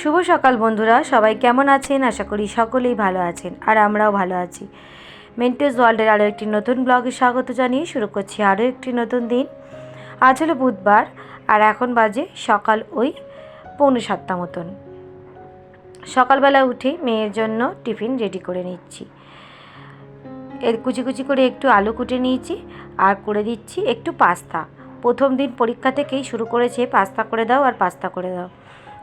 শুভ সকাল বন্ধুরা, সবাই কেমন আছেন? আশা করি সকলেই ভালো আছেন আর আমরাও ভালো আছি। মেন্টেস ওয়ার্ল্ডের আরও একটি নতুন ব্লগে স্বাগত জানিয়ে শুরু করছি আরও একটি নতুন দিন। আজ হলো বুধবার আর এখন বাজে সকাল ওই পৌনে সাতটা মতন। সকালবেলা উঠে মেয়ের জন্য টিফিন রেডি করে নিচ্ছি। এর কুচি কুচি করে একটু আলু কুটে নিয়েছি আর করে দিচ্ছি একটু পাস্তা। প্রথম দিন পরীক্ষা থেকেই শুরু করেছে, পাস্তা করে দাও আর পাস্তা করে দাও।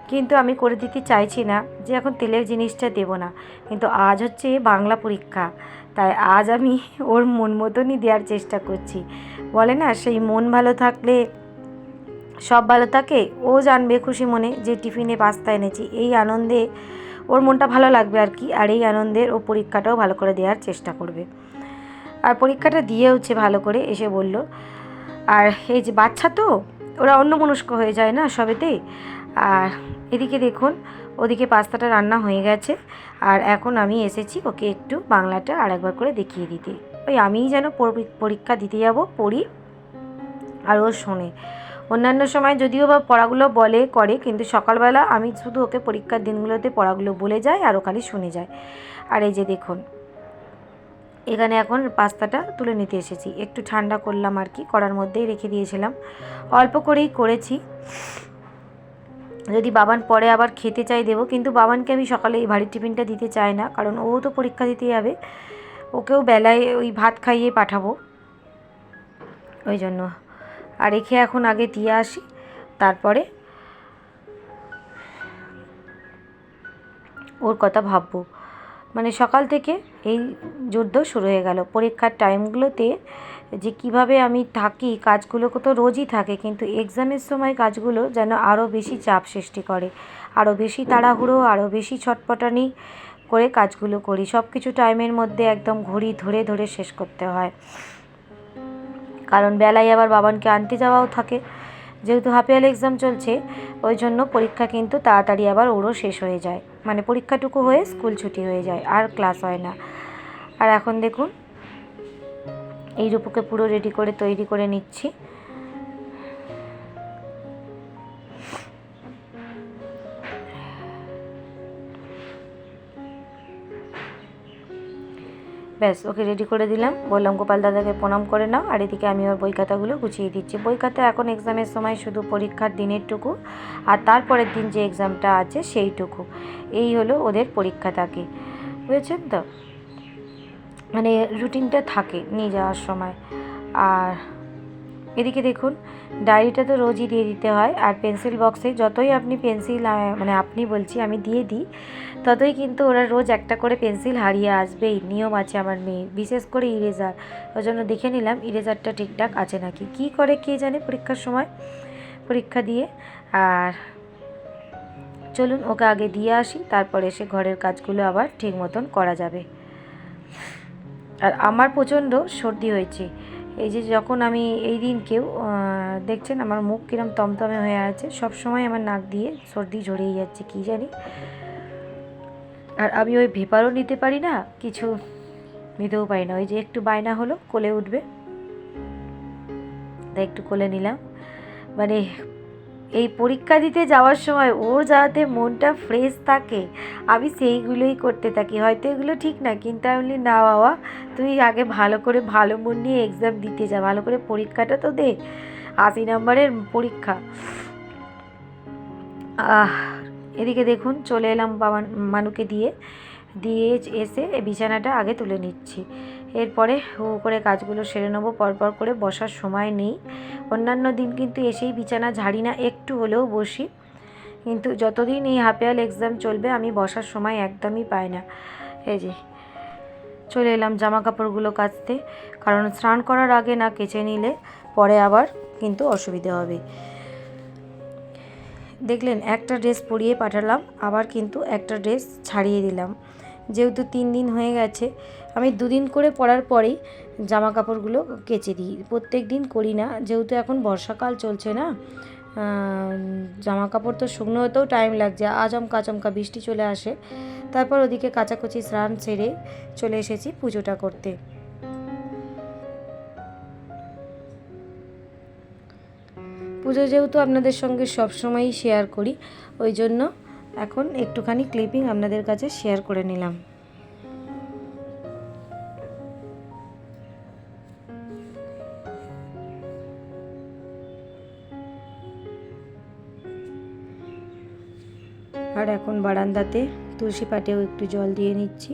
কিন্তু আমি করে দিতে চাইছি না যে এখন তেলের জিনিসটা দেবো না। কিন্তু আজ হচ্ছে বাংলা পরীক্ষা। তাই আজ আমি ওর মন মতনই দেওয়ার চেষ্টা করছি। বলে না, সেই মন ভালো থাকলে, সব ভালো থাকে, ও জানবে খুশি মনে যে টিফিনে পাস্তা এনেছি। এই আনন্দে ওর মনটা ভালো লাগবে আর কি, আর এই আনন্দের ও পরীক্ষাটাও ভালো করে দেওয়ার চেষ্টা করবে। আর পরীক্ষাটা দিয়েওছে ভালো করে এসে বলল, আর এই যে বাচ্চা তো, ওরা অন্য মনস্ক হয়ে যায় না সবেতেই? আর এদিকে দেখুন, ওদিকে পাস্তাটা রান্না হয়ে গেছে। আর এখন আমি এসেছি ওকে একটু বাংলাটা আরেকবার করে দেখিয়ে দিতে। ওই আমিই যেন পরীক্ষা দিতে যাব, পড়ি আর ও শোনে। অন্যান্য সময় যদিও বা পড়াগুলো বলে, করে, কিন্তু সকালবেলা আমি শুধু ওকে পরীক্ষার দিনগুলোতে পড়াগুলো বলে যাই আর ও খালি শুনে যায় আর এই যে দেখুন, এখানে এখন পাস্তাটা তুলে নিতে এসেছি। একটু ঠান্ডা করলাম আর কি করার মধ্যেই রেখে দিয়েছিলাম। অল্প করেই করেছি। যদি বাবান পরে আবার খেতে চাই দেবো, কিন্তু বাবানকে আমি সকালে এই ভারী টিফিনটা দিতে চাই না, কারণ ও তো পরীক্ষা দিতে যাবে। ওকেও বেলায় ওই ভাত খাইয়ে পাঠাবো। ওই জন্য। আর রেখে এখন আগে দিয়ে আসি, তারপরে ওর কথা ভাববো। মানে সকাল থেকে এই যুদ্ধ শুরু হয়ে গেল। পরীক্ষার টাইমগুলোতে যে কীভাবে আমি থাকি, কাজগুলো তো রোজই থাকে, কিন্তু এক্সামের সময় কাজগুলো যেন আরও বেশি চাপ সৃষ্টি করে। আরও বেশি তাড়াহুড়ো আরও বেশি ছটপটানি করে কাজগুলো করি। সব কিছু টাইমের মধ্যে একদম ঘড়ি ধরে ধরে শেষ করতে হয়। কারণ বেলায় আবার বাবানকে আনতে যাওয়াও থাকে। যেহেতু হাফ ইয়ার এক্সাম চলছে, ওই জন্য পরীক্ষা কিন্তু তাড়াতাড়ি আবার ওরও শেষ হয়ে যায়। মানে পরীক্ষাটুকু হয়ে স্কুল ছুটি হয়ে যায়, আর ক্লাস হয় না। আর এখন দেখুন এই রূপকে পুরো রেডি করে তৈরি করে নিচ্ছি। ব্যাস, ওকে রেডি করে দিলাম। বললাম, গোপাল দাদাকে প্রণাম করে নাও। আর এদিকে আমি ওর বই খাতাগুলো গুছিয়ে দিচ্ছি। বই খাতা এখন এক্সামের সময় শুধু পরীক্ষার দিনেরটুকু। আর তারপরের দিন যে এক্সামটা আছে সেইটুকু। এই হলো ওদের পরীক্ষা থাকে বুঝেছেন তো? মানে রুটিনটা থাকে নিয়ে যাওয়ার সময়। আর এদিকে দেখুন, ডায়েরিটা তো রোজই দিয়ে দিতে হয়। আর পেন্সিল বক্সে যতই আপনি পেন্সিল মানে আপনি বলছি, আমি দিয়ে দিই, ততই কিন্তু ওরা রোজ একটা করে পেন্সিল হারিয়ে আসবেই। নিয়ম আছে আমার মেয়ের, বিশেষ করে ইরেজার। ওই জন্য দেখে নিলাম, ইরেজারটা ঠিকঠাক আছে নাকি? কি করে কে জানে পরীক্ষার সময়? পরীক্ষা দিয়ে, আর চলুন ওকে আগে দিয়ে আসি, তারপরে এসে ঘরের কাজগুলো আবার ঠিক মতন করা যাবে। আর আমার প্রচণ্ড সর্দি হয়েছে। এই যে যখন আমি এই দিন কেউ দেখছেন আমার মুখ কিরম তমতমে হয়ে আছে, সব সময় আমার নাক দিয়ে সর্দি ঝরেই যাচ্ছে, কী জানি। আর আমি ওই ভেপারও নিতে পারি না, কিছু নিতেও পারি না। ওই যে একটু বায়না হলো, কোলে উঠবে। তাই একটু কোলে নিলাম। মানে এই পরীক্ষা দিতে যাওয়ার সময় ওর যাতে মনটা ফ্রেশ থাকে, আমি সেইগুলোই করতে থাকি। হয়তো এগুলো ঠিক না, কিন্তু আমি বলি, না বাবা, তুই আগে ভালো করে ভালো মন নিয়ে এক্সাম দিতে যা, ভালো করে পরীক্ষাটা তো দে। আশি নম্বরের পরীক্ষা। আহ, এদিকে দেখুন, চলে এলাম বাবা মানুকে দিয়ে। দিয়ে এসে বিছানাটা আগে তুলে নিচ্ছি। এরপরে হু করে কাজগুলো সেরে নেব, পরপর করে বসার সময় নেই। অন্যান্য দিন কিন্তু এসেই বিছানা ঝাড়ি না, একটু হলেও বসি। কিন্তু যতদিন এই হাফিয়াল এক্সাম চলবে, আমি বসার সময় একদমই পাই না। এই যে, চলে এলাম জামা কাপড়গুলো কাচতে। কারণ স্নান করার আগে না কেচে নিলে পরে আবার কিন্তু অসুবিধে হবে। দেখলেন, একটা ড্রেস পরিয়ে পাঠালাম, আবার কিন্তু একটা ড্রেস ছাড়িয়ে দিলাম। যেহেতু তিন দিন হয়ে গেছে আমি দুদিন করে পরার পরেই জামা কাপড়গুলো কেচে দিই। প্রত্যেক দিন করি না, যেহেতু এখন বর্ষাকাল চলছে না জামা কাপড় তো শুকনো হতেও টাইম লাগছে আচমকা আচমকা বৃষ্টি চলে আসে। তারপর ওদিকে কাচাকুচি স্নান সেরে চলে এসেছি পুজোটা করতে। পুজো যেহেতু আপনাদের সঙ্গে সবসময়ই শেয়ার করি, ওই জন্য এখন একটুখানি ক্লিপিং আপনাদের কাছে শেয়ার করে নিলাম। এখন বারান্দাতে তুলসী পাটেও একটু জল দিয়ে নিচ্ছি।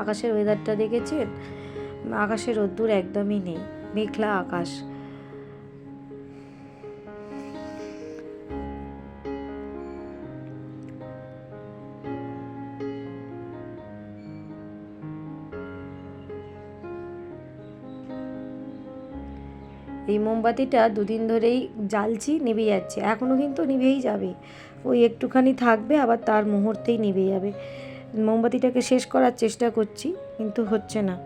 আকাশের ওয়েদারটা দেখেছেন? আকাশের রোদ্দুর একদমই নেই, মেঘলা আকাশ। মোমবাতিটা দুদিন ধরেই জ্বালছি, নিভে যাচ্ছে। এখনও কিন্তু নিভেই যাবে। ওই একটুখানি থাকবে, আবার তার মুহূর্তেই নিভে যাবে। মোমবাতিটাকে শেষ করার চেষ্টা করছি, কিন্তু হচ্ছে না।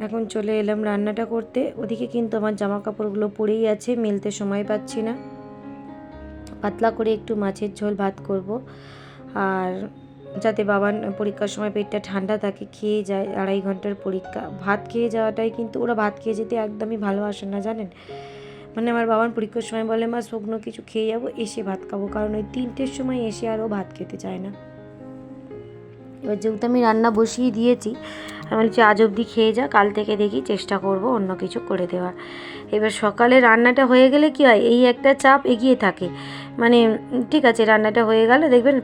এখন চলে এলাম রান্নাটা করতে। ওদিকে কিন্তু আমার জামা কাপড়গুলো পড়েই আছে, মেলতে সময় পাচ্ছি না। পাতলা করে একটু মাছের ঝোল ভাত করব। আর যাতে বাবার পরীক্ষার সময় পেটটা ঠান্ডা থাকে, খেয়ে যায়, আড়াই ঘণ্টার পরীক্ষা। ভাত খেয়ে যাওয়াটাই কিন্তু ওরা ভাত খেয়ে যেতে একদমই ভালোবাসে না, জানেন? মানে আমার বাবার পরীক্ষার সময় বলে, মা, শুকনো কিছু খেয়ে যাব, এসে ভাত খাব। কারণ ওই তিনটের সময় এসে আরও ভাত খেতে চায় না। এবার যেহেতু আমি রান্না বসিয়ে দিয়েছি, আমি বলছি আজ অবধি খেয়ে যা, কাল থেকে দেখি চেষ্টা করব অন্য কিছু করে দেওয়ার। এবার সকালে রান্নাটা হয়ে গেলে কি হয়, এই একটা চাপ এগিয়ে থাকে। মানে ঠিক আছে, রান্নাটা হয়ে গেল, দেখবেন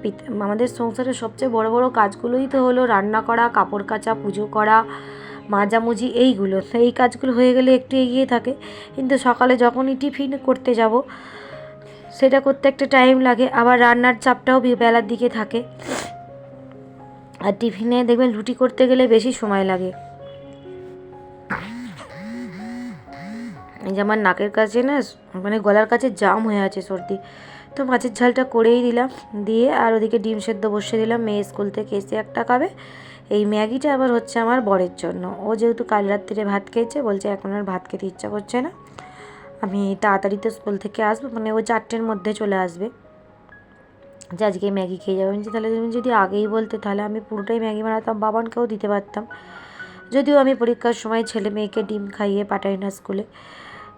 আমাদের সংসারের সবচেয়ে বড় বড় কাজগুলোই তো হলো রান্না করা, কাপড় কাচা, পুজো করা, মাজামুজি এইগুলো। এই কাজগুলো হয়ে গেলে একটু এগিয়ে থাকে, কিন্তু সকালে যখনই টিফিন করতে যাব, সেটা করতে একটা টাইম লাগে, আবার রান্নার চাপটাও বেলার দিকে থাকে। আর টিফিনে দেখবেন রুটি করতে গেলে বেশি সময় লাগে। এই যে আমার নাকের কাছে না মানে গলার কাছে জাম হয়ে আছে সর্দি। তো মাছের ঝালটা করেই দিলাম, দিয়ে আর ওদিকে ডিম সেদ্ধ বসিয়ে দিলাম। মেয়ে স্কুল থেকে এসে একটা খাবে। এই ম্যাগিটা আবার হচ্ছে আমার বরের জন্য। ও যেহেতু কাল রাত্রিরে ভাত খেয়েছে, বলছে এখন আর ভাত খেতে ইচ্ছা করছে না। আমি তাড়াতাড়ি তো স্কুল থেকে আসব মানে ও চারটের মধ্যে চলে আসবে। যে আজকে ম্যাগি খেয়ে যাবে। আমি তাহলে তুমি যদি আগেই বলতে, তাহলে আমি পুরোটাই ম্যাগি বানাতাম, বাবানকেও দিতে পারতাম। যদিও আমি পরীক্ষার সময় ছেলে মেয়েকে ডিম খাইয়ে পাঠাই না স্কুলে।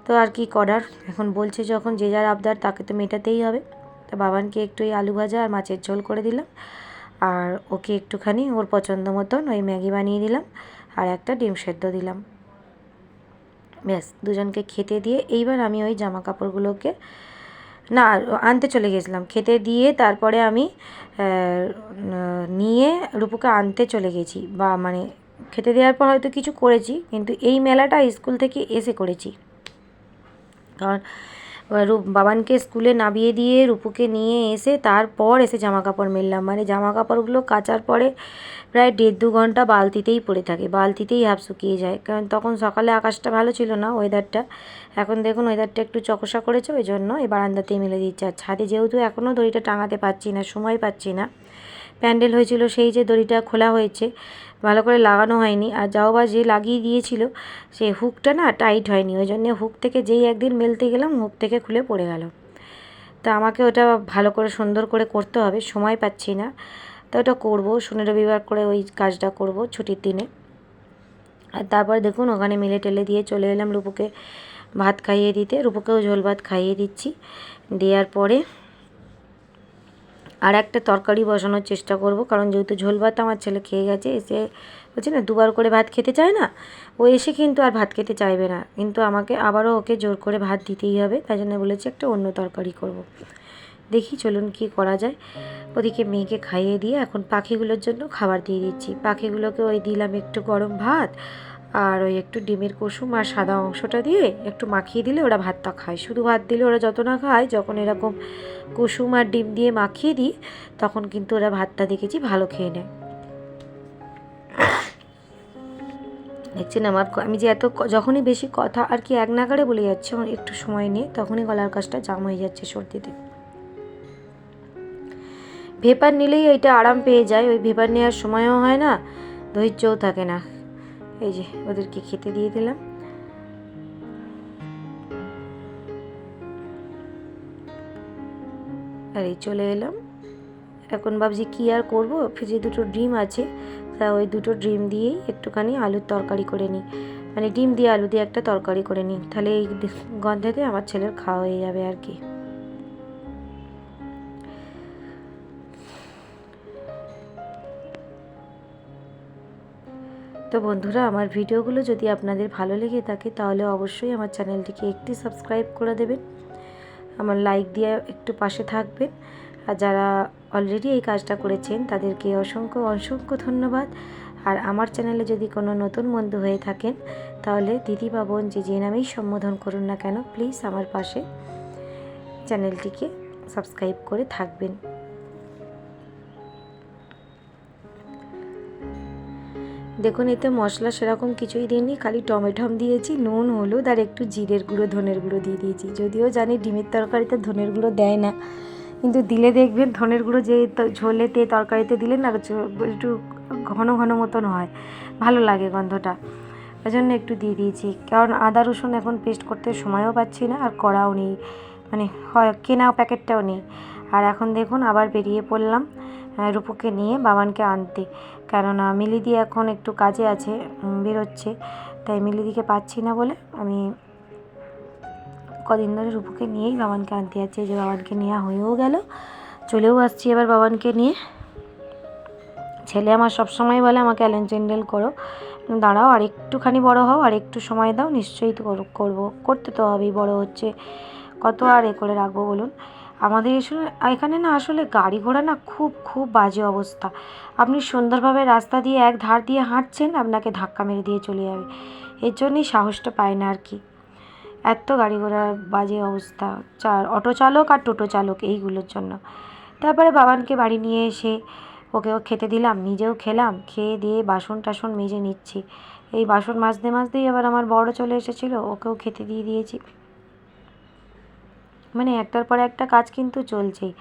তো আর কি করার? এখন বলছে যখন যে যার আবদার, তাকে তো মেটাতেই হবে। তো বাবানকে একটু এই আলু ভাজা আর মাছের ঝোল করে দিলাম। আর ওকে একটুখানি ওর পছন্দ মতন ওই ম্যাগি বানিয়ে দিলাম আর একটা ডিম সেদ্ধ দিলাম। ব্যাস, দুজনকে খেতে দিয়ে এইবার আমি ওই জামা কাপড়গুলোকে না, আনতে চলে গেছিলাম। খেতে দিয়ে তারপরে আমি নিয়ে রূপুকে আনতে চলে গেছি। বা মানে খেতে দেওয়ার পর হয়তো কিছু করেছি, কিন্তু এই মেলাটা স্কুল থেকে এসে করেছি। কারণ বাবানকে স্কুলে নামিয়ে দিয়ে রূপুকে নিয়ে এসে তারপর এসে জামা কাপড় মেললাম। মানে জামা কাপড়গুলো কাচার পরে প্রায় দেড় দু ঘণ্টা বালতিতেই পড়ে থাকে, বালতিতেই হাফ শুকিয়ে যায়। কারণ তখন সকালে আকাশটা ভালো ছিল না ওয়েদারটা এখন দেখুন ওয়েদারটা একটু চকসা করেছে, ওই জন্য এই বারান্দাতেই মেলে দিচ্ছে। আর ছাদে যেহেতু এখনও দড়িটা টাঙাতে পারছি না, সময় পাচ্ছি না, প্যান্ডেল হয়েছিল সেই যে দড়িটা খোলা হয়েছে ভালো করে লাগানো হয়নি। আর যাও বা যে লাগিয়ে দিয়েছিল, সে হুকটা না টাইট হয়নি। ওই জন্যে হুক থেকে যেই একদিন মেলতে গেলাম হুক থেকে খুলে পড়ে গেল। তা আমাকে ওটা ভালো করে সুন্দর করে করতে হবে, সময় পাচ্ছি না। তো ওটা করব, শনি রবিবার করে ওই কাজটা করব ছুটির দিনে। আর তারপর দেখুন, ওখানে মিলে টেলে দিয়ে চলে এলাম রূপুকে ভাত খাইয়ে দিতে। রূপুকেও ঝোল ভাত খাইয়ে দিচ্ছি। দেওয়ার পরে আর একটা তরকারি বসানোর চেষ্টা করব, কারণ যেহেতু ঝোল ভাত আমার ছেলে খেয়ে গেছে, এসে বলছে না, দুবার করে ভাত খেতে চায় না, ও এসে কিন্তু আর ভাত খেতে চাইবে না, কিন্তু আমাকে আবারও ওকে জোর করে ভাত দিতেই হবে, তাই জন্য বলেছি একটা অন্য তরকারি করব। দেখি চলুন কি করা যায় ওদিকে মেয়েকে খাইয়ে দিয়ে এখন পাখিগুলোর জন্য খাবার দিয়ে দিচ্ছি পাখিগুলোকে ওই দিলাম একটু গরম ভাত আর ওই একটু ডিমের কুসুম আর সাদা অংশটা দিয়ে একটু মাখিয়ে দিলে ওরা ভাতটা খায়। শুধু ভাত দিলে ওরা যত না খায়, যখন এরকম কুসুম আর ডিম দিয়ে মাখিয়ে দিই, তখন কিন্তু ওরা ভাতটা দেখেছি ভালো খেয়ে নেয়। দেখছেন আমার আমি যে এত যখনই বেশি কথা আর কি এক নাগারে বলে যাচ্ছে একটু সময় নিয়ে তখনই গলার কাজটা জাম হয়ে যাচ্ছে সর্দিতে। ভেপার নিলেই এইটা আরাম পেয়ে যায়, ওই ভেপার নেওয়ার সময়ও হয় না, ধৈর্যও থাকে না। এই যে, ওদেরকে খেতে দিয়ে দিলাম। আর এই চলে এলাম। এখন ভাবছি কী আর করব? ফ্রিজে দুটো ডিম আছে, তা ওই দুটো ডিম দিয়েই একটুখানি আলুর তরকারি করে নিই। মানে ডিম দিয়ে আলু দিয়ে একটা তরকারি করে নিই। তাহলে এই গন্ধেতে আমার ছেলের খাওয়া হয়ে যাবে আর কি। তো বন্ধুরা, আমার ভিডিওগুলো যদি আপনাদের ভালো লেগে থাকে, তাহলে অবশ্যই আমার চ্যানেলটিকে একটি সাবস্ক্রাইব করে দেবেন। আমার লাইক দিয়ে একটু পাশে থাকবেন। আর যারা অলরেডি এই কাজটা করেছেন, তাদেরকে অসংখ্য অসংখ্য ধন্যবাদ। আর আমার চ্যানেলে যদি কোনো নতুন বন্ধু হয়ে থাকেন, তাহলে দিদি বা বোন যে যে নামেই সম্বোধন করুন না কেন, প্লিজ আমার পাশে চ্যানেলটিকে সাবস্ক্রাইব করে থাকবেন। দেখুন, এতে মশলা সেরকম কিছুই দিইনি, খালি টমেটম দিয়েছি, নুন, হলুদ আর একটু জিরের গুঁড়ো, ধনের গুঁড়ো দিয়ে দিয়েছি। যদিও জানি ডিমের তরকারিতে ধনের গুঁড়ো দেয় না, কিন্তু দিলে দেখবেন ধনের গুঁড়ো যে ঝোলেতে, তরকারিতে দিলে না একটু ঘন ঘন মতন হয়, ভালো লাগে গন্ধটা। ওই জন্য একটু দিয়ে দিয়েছি, কারণ আদা, রসুন এখন পেস্ট করতে সময়ও পাচ্ছি না, আর করাও নেই মানে হয়, কেনা প্যাকেটটাও নেই। আর এখন দেখুন, আবার বেরিয়ে পড়লাম। রূপুকে নিয়ে বাবানকে আনতে। কেননা মিলিদি এখন একটু কাজে আছে বেরোচ্ছে। তাই মিলিদিকে পাচ্ছি না বলে আমি কদিন ধরে রূপুকে নিয়েই বাবানকে আনতে যাচ্ছি। যে বাবানকে নেওয়া হয়েও গেল, চলেও আসছি এবার বাবানকে নিয়ে। ছেলে আমার সব সময় বলে আমাকে অ্যালেন চ্যান্ডেল করো। দাঁড়াও, আর একটুখানি বড় হও, আর একটু সময় দাও, নিশ্চয়ই তো করো- করব। করতে তো হবেই, বড় হচ্ছে। কত আর এ করে রাখব বলুন? আমাদের এখানে না আসলে গাড়ি ঘোড়া না খুব খুব বাজে অবস্থা। আপনি সুন্দরভাবে রাস্তা দিয়ে এক ধার দিয়ে হাঁটছেন, আপনাকে ধাক্কা মেরে দিয়ে চলে যাবে। এর জন্যই সাহসটা পায় না আর কি। এত গাড়ি ঘোড়ার বাজে অবস্থা। চার অটো চালক আর টোটো চালক এইগুলোর জন্য। তারপরে বাবানকে বাড়ি নিয়ে এসে ওকেও খেতে দিলাম, নিজেও খেলাম, খেয়ে দিয়ে বাসন টাসন মেজে নিচ্ছি। এই বাসন মাজতে, মাজতেই আবার আমার বড় চলে এসেছিল, ওকেও খেতে দিয়ে দিয়েছি। মানে একটার পর একটা কাজ কিন্তু চলছেই।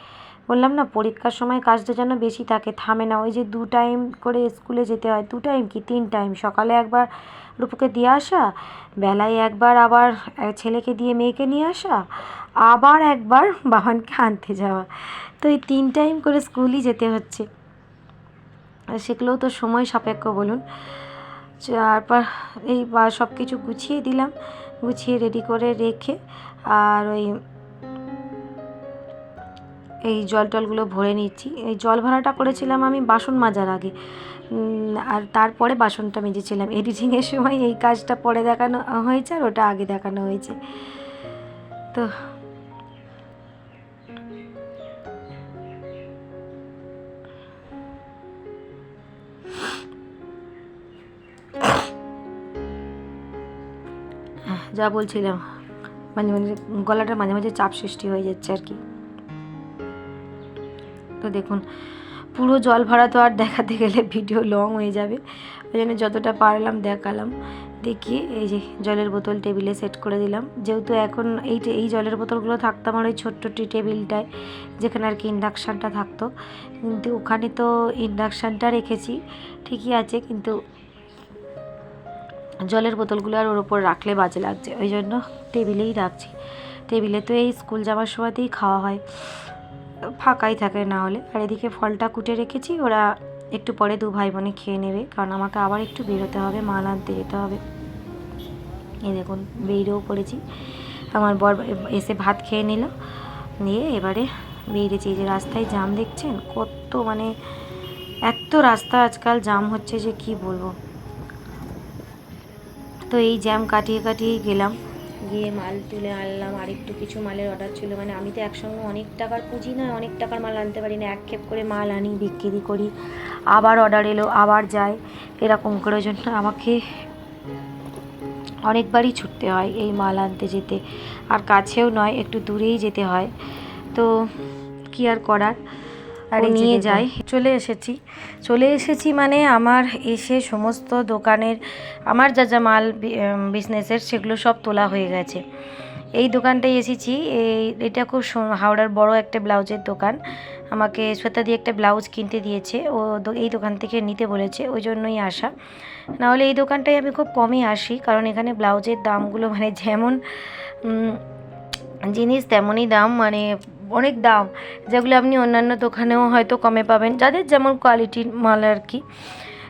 বললাম না, পরীক্ষার সময় কাজটা যেন বেশি থাকে, থামে না। ওই যে দু টাইম করে স্কুলে যেতে হয়, দু টাইম কি তিন টাইম সকালে একবার রূপুকে দিয়ে আসা, বেলায় একবার আবার ছেলেকে দিয়ে মেয়েকে নিয়ে আসা, আবার একবার বাবানকে আনতে যাওয়া। তো এই তিন টাইম করে স্কুলই যেতে হচ্ছে। সেগুলোও তো সময় সাপেক্ষ বলুন। তারপর এই সব কিছু গুছিয়ে দিলাম, গুছিয়ে রেডি করে রেখে আর ওই এই জল টলগুলো ভরে নিচ্ছি। এই জল ভরাটা করেছিলাম আমি বাসন মাজার আগে। আর তারপরে বাসনটা মেজেছিলাম। এডিটিংয়ের সময় এই কাজটা পরে দেখানো হয়েছে আর ওটা আগে দেখানো হয়েছে। তো যা বলছিলাম, মাঝে মাঝে গলাটা মাঝে মাঝে চাপ সৃষ্টি হয়ে যাচ্ছে আর কি। তো দেখুন, পুরো জল ভরা তো আর দেখাতে গেলে ভিডিও লং হয়ে যাবে। ওই জন্য যতটা পারলাম দেখালাম। দেখিয়ে এই যে জলের বোতল টেবিলে সেট করে দিলাম। যেহেতু এখন এই এই জলের বোতলগুলো থাকতো আমার ওই ছোট্ট টি টেবিলটায়, যেখানে আর কি ইন্ডাকশানটা থাকতো। কিন্তু ওখানে তো ইন্ডাকশানটা রেখেছি, ঠিকই আছে, কিন্তু জলের বোতলগুলো আর ওর ওপর রাখলে বাজে লাগছে। ওই জন্য টেবিলেই রাখছি। টেবিলে তো এই স্কুল যাওয়ার সময়তেই খাওয়া হয়। ফাঁকাই থাকে না হলে। আর এদিকে ফলটা কুটে রেখেছি, ওরা একটু পরে দু ভাই বোনে খেয়ে নেবে, কারণ আমাকে আবার একটু বেরোতে হবে, মাল আনতে যেতে হবে। এই দেখুন, বেরিয়েও পড়েছি। আমার বর এসে ভাত খেয়ে নিল, নিয়ে এবারে বেরিয়েছি। যে রাস্তায় জাম দেখছেন? কত মানে এত রাস্তা আজকাল জাম হচ্ছে যে কি বলব। তো এই জ্যাম কাটিয়ে কাটিয়ে গেলাম। গিয়ে মাল তুলে আনলাম আর একটু কিছু মালের অর্ডার ছিল। মানে আমি তো একসঙ্গে অনেক টাকার পুঁজি নয়, অনেক টাকার মাল আনতে পারি না। এক খেপ করে মাল আনি, বিক্রি করি, আবার অর্ডার এলো, আবার যাই। এরকম করে জন্য আমাকে অনেকবারই ছুটতে হয় এই মাল আনতে যেতে। আর কাছেও নয়, একটু দূরেই যেতে হয়। তো কি আর করার? আর নিয়ে যাই। চলে এসেছি। চলে এসেছি মানে আমার এসে সমস্ত দোকানের আমার যা যা মাল বিজনেসের সেগুলো সব তোলা হয়ে গেছে। এই দোকানটায় এসেছি। এই এটা খুব হাওড়ার বড় একটা ব্লাউজের দোকান। আমাকে শ্বেতা দিয়ে একটা ব্লাউজ কিনতে দিয়েছে। ও এই দোকান থেকে নিতে বলেছে। ওই জন্যই আসা। নাহলে এই দোকানটায় আমি খুব কমই আসি। কারণ এখানে ব্লাউজের দামগুলো মানে যেমন জিনিস তেমনই দাম। মানে অনেক দাম, যেগুলো আপনি অন্যান্য দোকানেও হয়তো কমে পাবেন। যাদের যেমন কোয়ালিটির মাল আর কি।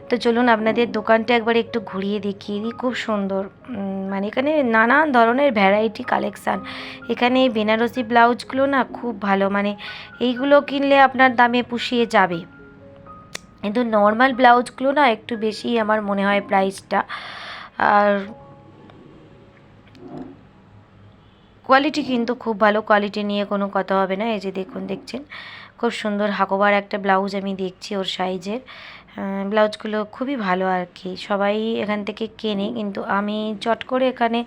তো চলুন আপনাদের দোকানটা একবার একটু ঘুরিয়ে দেখিয়ে দিই। খুব সুন্দর। মানে এখানে নানান ধরনের ভ্যারাইটি কালেকশান এখানে এই বেনারসি ব্লাউজগুলো না খুব ভালো। মানে এইগুলো কিনলে আপনার দামে পুষিয়ে যাবে। কিন্তু নর্মাল ব্লাউজগুলো না একটু বেশি আমার মনে হয় প্রাইসটা আর কোয়ালিটি কিন্তু খুব ভালো কোয়ালিটি নিয়ে কোনো কথা হবে না। এই যে দেখুন, দেখছেন? খুব সুন্দর হাকোবার একটা ব্লাউজ আমি দেখছি ওর সাইজের। ব্লাউজগুলো খুবই ভালো আর কি। সবাই এখান থেকে কেনে, কিন্তু আমি চট করে এখানে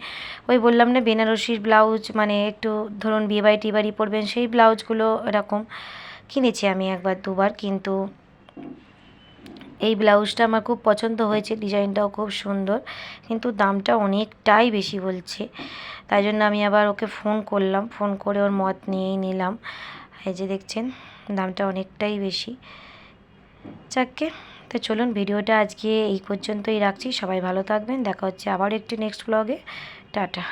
ওই বললাম না, বেনারসির ব্লাউজ মানে একটু ধরুন বিয়েবাড়ি টিবাড়ি পরবেন, সেই ব্লাউজগুলো এরকম কিনেছি আমি একবার, দুবার। কিন্তু এই ব্লাউজটা আমার খুব পছন্দ হয়েছে, ডিজাইনটাও খুব সুন্দর, কিন্তু দামটা অনেকটাই বেশি বলছে। তাই জন্য আমি আবার ওকে ফোন করলাম, ফোন করে ওর মত নিয়েই নিলাম। এই যে দেখছেন, দামটা অনেকটাই বেশি। যাকে তো চলুন ভিডিওটা আজকে এই পর্যন্তই রাখছি। সবাই ভালো থাকবেন, দেখা হচ্ছে আবার একটি নেক্সট ব্লগে টাটা।